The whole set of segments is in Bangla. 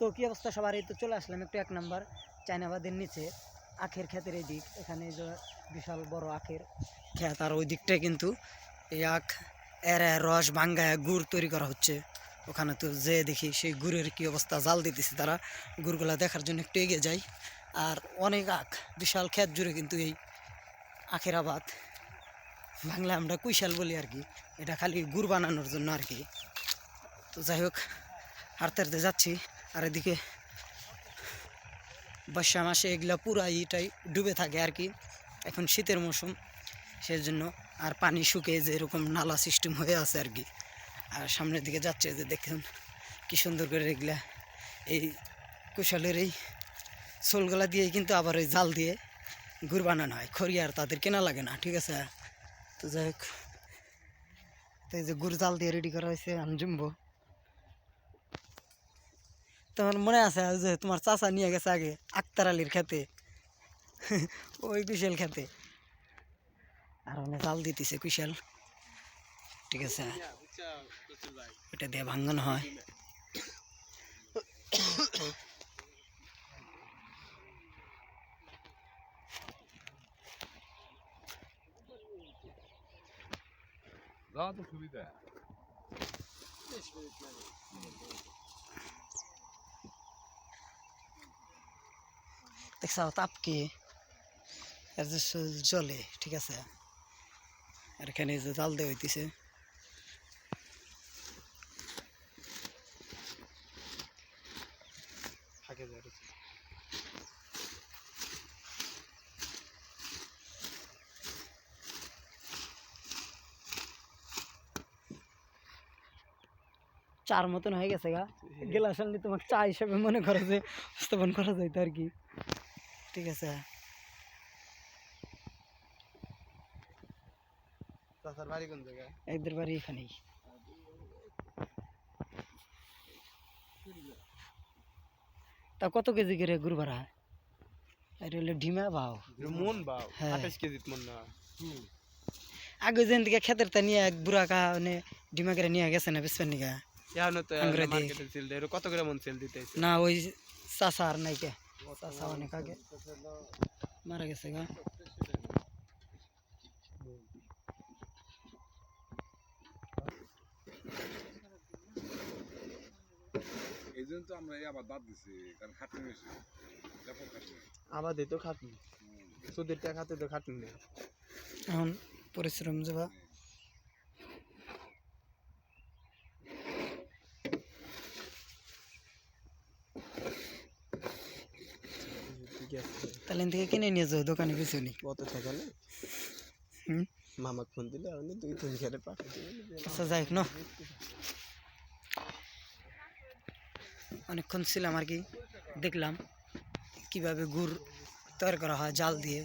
তো কি অবস্থা সবার? এই তো চলে আসলাম একটু এক নাম্বার চায়নাবাদের নিচে, আখের ক্ষেতের এই দিক এখানে যে বিশাল বড় আখের ক্ষেত, আর ওই দিকটায় কিন্তু এই আখ, এর রস ভাঙ্গায় গুড় তৈরি করা হচ্ছে। ওখানে তো যে দেখি সেই গুড়ের কি অবস্থা, জাল দিতেছে তারা। গুড়গুলা দেখার জন্য একটু এগিয়ে যাই। আর অনেক আখ, বিশাল ক্ষেত জুড়ে কিন্তু এই আখের আবাদ। বাংলা আমরা কুইশাল বলি আর কি। এটা খালি গুড় বানানোর জন্য আর কি। তো যাই হোক হাঁটতে হাঁটতে যাচ্ছি, আর এদিকে বর্ষা মাসে এগুলা পুরা ইটাই ডুবে থাকে আর কি। এখন শীতের মৌসুম সেই জন্য আর পানি শুকিয়ে যে এরকম নালা সিস্টেম হয়ে আছে আর কি। আর সামনের দিকে যাচ্ছে যে দেখুন কি সুন্দর করে এগুলা, এই কুশালের এই শোলগুলা দিয়ে কিন্তু আবার ওই জাল দিয়ে গুড় বানানো হয়। খড়ি আর তাদের কেনা লাগে না, ঠিক আছে? তো যাই হোক, তো এই যে গুড় জাল দিয়ে রেডি করা হয়েছে, আমি জুমবো। তোমার মনে আছে যে তোমার চাচা নিয়ে গেছে আগে আক্তার আলীর খেতে? ওই কুশাল খেতে। আর অনেক জাল দিতেছে কুশাল ঠিক আছে? এটা দিয়ে ভাঙ্গন হয়। তো সুবিধা দেখছাও তাপকে এর যে জলে ঠিক আছে? আর এখানে যে জাল দেওয়া হইতেছে। চার মতন হয়ে গেছে গা। গেলাস আনলে তোমাকে চা হিসাবে মনে করো যে স্থাপন করা যাইতো আর কি। ঠিক আছে। চাচার বাড়ি কোন জায়গায়? এদের বাড়ি এখানেই। তা কত কেজি করে গুড় ভাড়া? এটা হলো ডিমা বাও। মন বাও। হ্যাঁ। আঠাশ কেজি মন না। আগে যেন দিকে খেতের তা নিয়ে এক বুড়া কা মানে ডিমা করে নিয়ে গেছে না বেসপেন নিগা এখনও তো আঙ্গুরে দিয়ে। মার্কেটে সেল দেয়। কত করে মন সেল দিতে না ওই চাষা আর নাই কে। চাষা অনেক আগে। মারা গেছে গা। এই জন্য তো আমরা এই আবার বাদ দিছি কারণ খাটনি বেশি। ব্যাপক খাটনি। আবার দিত খাটনি। সুদের টাকা খাতে তো খাটনি এখন পরিশ্রম যাবা তাহলে এখান থেকে কিনে নিয়ে যাও দোকানে কিছু নেই কত টাকা নেই হুম মামাকে ফোন দিলে আমি দুই তিন খেলে পাঠিয়ে দিলে আচ্ছা যাই হোক না অনেকক্ষণ ছিলাম আর কি দেখলাম কীভাবে গুড় তৈরি করা হয় জাল দিয়ে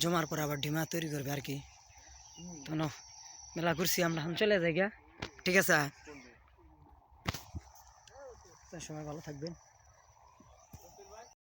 জমার পর আবার ডিমা তৈরি করবে আর কি তো ন, মেলা ঘুরছি আমরা এখন চলে যাই গা ঠিক আছে তা সবাই ভালো থাকবেন